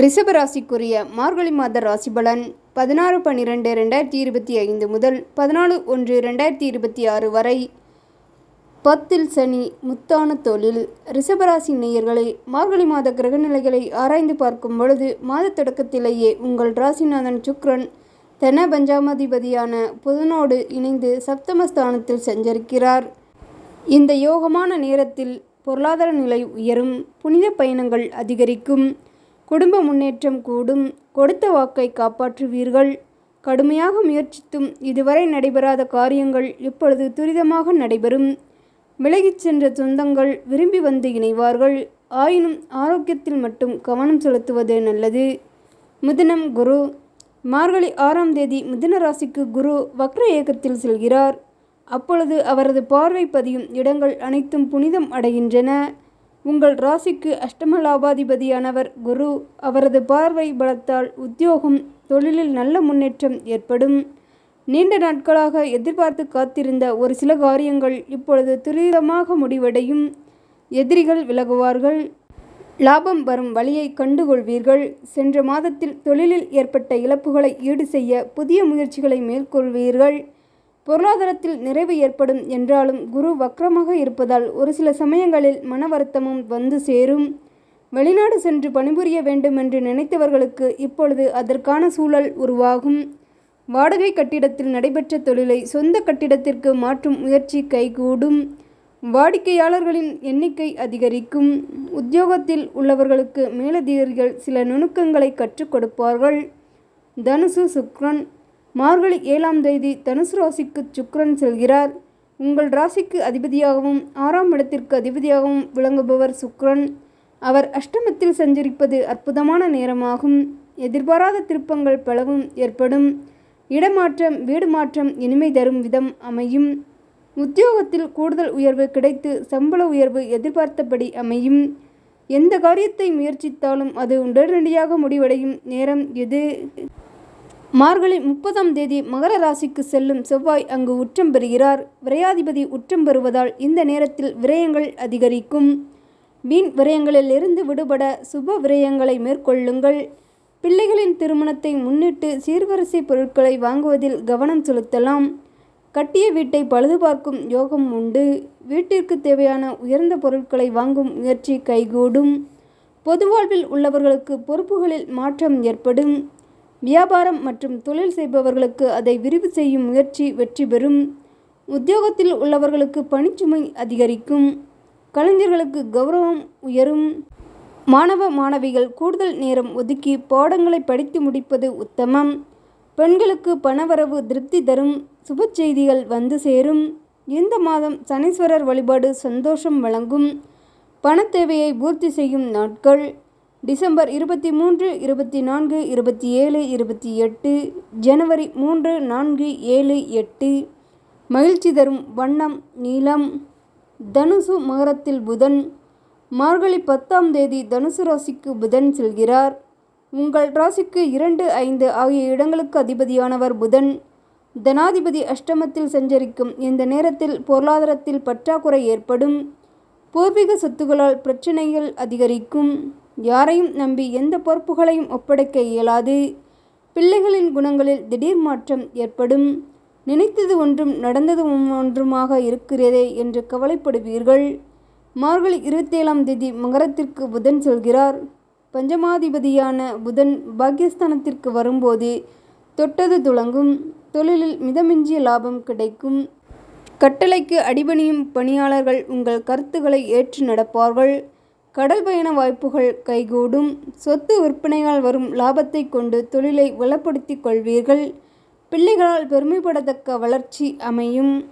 ரிஷபராசிக்குரிய மார்கழி மாத ராசி பலன் பதினாறு பன்னிரெண்டு ரெண்டாயிரத்தி இருபத்தி ஐந்து முதல் பதினாலு ஒன்று ரெண்டாயிரத்தி இருபத்தி ஆறு வரை. பத்தில் சனி முத்தான தொழில் ரிஷபராசி நேயர்களை மார்கழி மாத கிரகநிலைகளை ஆராய்ந்து பார்க்கும் பொழுது மாத தொடக்கத்திலேயே உங்கள் ராசிநாதன் சுக்ரன் தென பஞ்சாமதிபதியான புதனோடு இணைந்து சப்தமஸ்தானத்தில் சஞ்சரிக்கிறார். இந்த யோகமான நேரத்தில் பொருளாதார நிலை உயரும் புனித பயணங்கள் அதிகரிக்கும். குடும்ப முன்னேற்றம் கூடும். கொடுத்த வாக்கை காப்பாற்றுவீர்கள். கடுமையாக முயற்சித்தும் இதுவரை நடைபெறாத காரியங்கள் இப்பொழுது துரிதமாக நடைபெறும். விலகிச் சென்ற சொந்தங்கள் விரும்பி வந்து இணைவார்கள். ஆயினும் ஆரோக்கியத்தில் மட்டும் கவனம் செலுத்துவது நல்லது. மிதுனம் குரு. மார்கழி ஆறாம் தேதி மிதுன ராசிக்கு குரு வக்ர இயக்கத்தில் செல்கிறார். அப்பொழுது அவரது பார்வை பதியும் இடங்கள் அனைத்தும் புனிதம் அடைகின்றன. உங்கள் ராசிக்கு அஷ்டம லாபாதிபதியானவர் குரு. அவரது பார்வை பலத்தால் உத்தியோகம் தொழிலில் நல்ல முன்னேற்றம் ஏற்படும். நீண்ட நாட்களாக எதிர்பார்த்து காத்திருந்த ஒரு சில காரியங்கள் இப்பொழுது துரிதமாக முடிவடையும். எதிரிகள் விலகுவார்கள். லாபம் வரும் வழியை கண்டுகொள்வீர்கள். சென்ற மாதத்தில் தொழிலில் ஏற்பட்ட இழப்புகளை ஈடு செய்ய புதிய முயற்சிகளை மேற்கொள்வீர்கள். பொருளாதாரத்தில் நிறைவு ஏற்படும் என்றாலும் குரு வக்ரமாக இருப்பதால் ஒரு சில சமயங்களில் மன வருத்தமும் வந்து சேரும். வெளிநாடு சென்று பணிபுரிய வேண்டும் என்று நினைத்தவர்களுக்கு இப்பொழுது அதற்கான சூழல் உருவாகும். வாடகை கட்டிடத்தில் நடைபெற்ற தொழிலை சொந்த கட்டிடத்திற்கு மாற்றும் முயற்சி கைகூடும். வாடிக்கையாளர்களின் எண்ணிக்கை அதிகரிக்கும். உத்தியோகத்தில் உள்ளவர்களுக்கு மேலதிகாரிகள் சில நுணுக்கங்களை கற்றுக் கொடுப்பார்கள். தனுசு சுக்ரன் மார்கழி ஏழாம் தேதி தனுசு ராசிக்கு சுக்ரன் செல்கிறார். உங்கள் ராசிக்கு அதிபதியாகவும் ஆறாம் இடத்திற்கு அதிபதியாகவும் விளங்குபவர் சுக்ரன் அவர் அஷ்டமத்தில் சஞ்சரிப்பது அற்புதமான நேரமாகும். எதிர்பாராத திருப்பங்கள் பலவும் ஏற்படும். இடமாற்றம் வீடு மாற்றம் இனிமை தரும் விதம் அமையும். உத்தியோகத்தில் கூடுதல் உயர்வு கிடைத்து சம்பள உயர்வு எதிர்பார்த்தபடி அமையும். எந்த காரியத்தை முயற்சித்தாலும் அது உடனடியாக முடிவடையும் நேரம் எது மார்கழி முப்பதாம் தேதி மகர ராசிக்கு செல்லும் செவ்வாய் அங்கு உச்சம் பெறுகிறார். விரையாதிபதி உச்சம் பெறுவதால் இந்த நேரத்தில் விரயங்கள் அதிகரிக்கும். வீண் விரயங்களிலிருந்து விடுபட சுப விரயங்களை மேற்கொள்ளுங்கள். பிள்ளைகளின் திருமணத்தை முன்னிட்டு சீர்வரிசை பொருட்களை வாங்குவதில் கவனம் செலுத்தலாம். கட்டிய வீட்டை பழுதுபார்க்கும் யோகம் உண்டு. வீட்டிற்கு தேவையான உயர்ந்த பொருட்களை வாங்கும் முயற்சி கைகூடும். பொது வாழ்வில் உள்ளவர்களுக்கு பொறுப்புகளில் மாற்றம் ஏற்படும். வியாபாரம் மற்றும் தொழில் செய்பவர்களுக்கு அதை விரிவு செய்யும் முயற்சி வெற்றி பெறும். உத்தியோகத்தில் உள்ளவர்களுக்கு பணிச்சுமை அதிகரிக்கும். கலைஞர்களுக்கு கௌரவம் உயரும். மாணவ மாணவிகள் கூடுதல் நேரம் ஒதுக்கி பாடங்களை படித்து முடிப்பது உத்தமம். பெண்களுக்கு பணவரவு திருப்தி தரும். சுப செய்திகள் வந்து சேரும். இந்த மாதம் சனீஸ்வரர் வழிபாடு சந்தோஷம் வழங்கும். பணத்தேவையை பூர்த்தி செய்யும் நாட்கள். டிசம்பர் இருபத்தி மூன்று இருபத்தி நான்கு இருபத்தி ஏழு இருபத்தி எட்டு ஜனவரி மூன்று நான்கு ஏழு எட்டு. மகிழ்ச்சி தரும் வண்ணம் நீலம் தனுசு மகரத்தில் புதன். மார்கழி பத்தாம் தேதி தனுசு ராசிக்கு புதன் செல்கிறார். உங்கள் ராசிக்கு இரண்டு ஐந்து ஆகிய இடங்களுக்கு அதிபதியானவர் புதன். தனாதிபதி அஷ்டமத்தில் சஞ்சரிக்கும் இந்த நேரத்தில் பொருளாதாரத்தில் பற்றாக்குறை ஏற்படும். பூர்வீக சொத்துகளால் பிரச்சனைகள் அதிகரிக்கும். யாரையும் நம்பி எந்த பொறுப்புகளையும் ஒப்படைக்க இயலாது. பிள்ளைகளின் குணங்களில் திடீர் மாற்றம் ஏற்படும். நினைத்தது ஒன்றும் நடந்தது ஒன்றுமாக இருக்கிறதே என்று கவலைப்படுவீர்கள். மார்கழி இருபத்தேழாம் தேதி மகரத்திற்கு புதன் செல்கிறார். பஞ்சமாதிபதியான புதன் பாகிஸ்தானத்திற்கு வரும்போது தொட்டது துளங்கும். தொழிலில் மிதமிஞ்சிய லாபம் கிடைக்கும். கட்டளைக்கு அடிபணியும் பணியாளர்கள் உங்கள் கருத்துக்களை ஏற்று நடப்பார்கள். கடல் பயண வாய்ப்புகள் கைகூடும். சொத்து விற்பனையால் வரும் லாபத்தை கொண்டு தொழிலை வளப்படுத்திக் கொள்வீர்கள். பிள்ளைகளால் பெருமைப்படத்தக்க வளர்ச்சி அமையும்.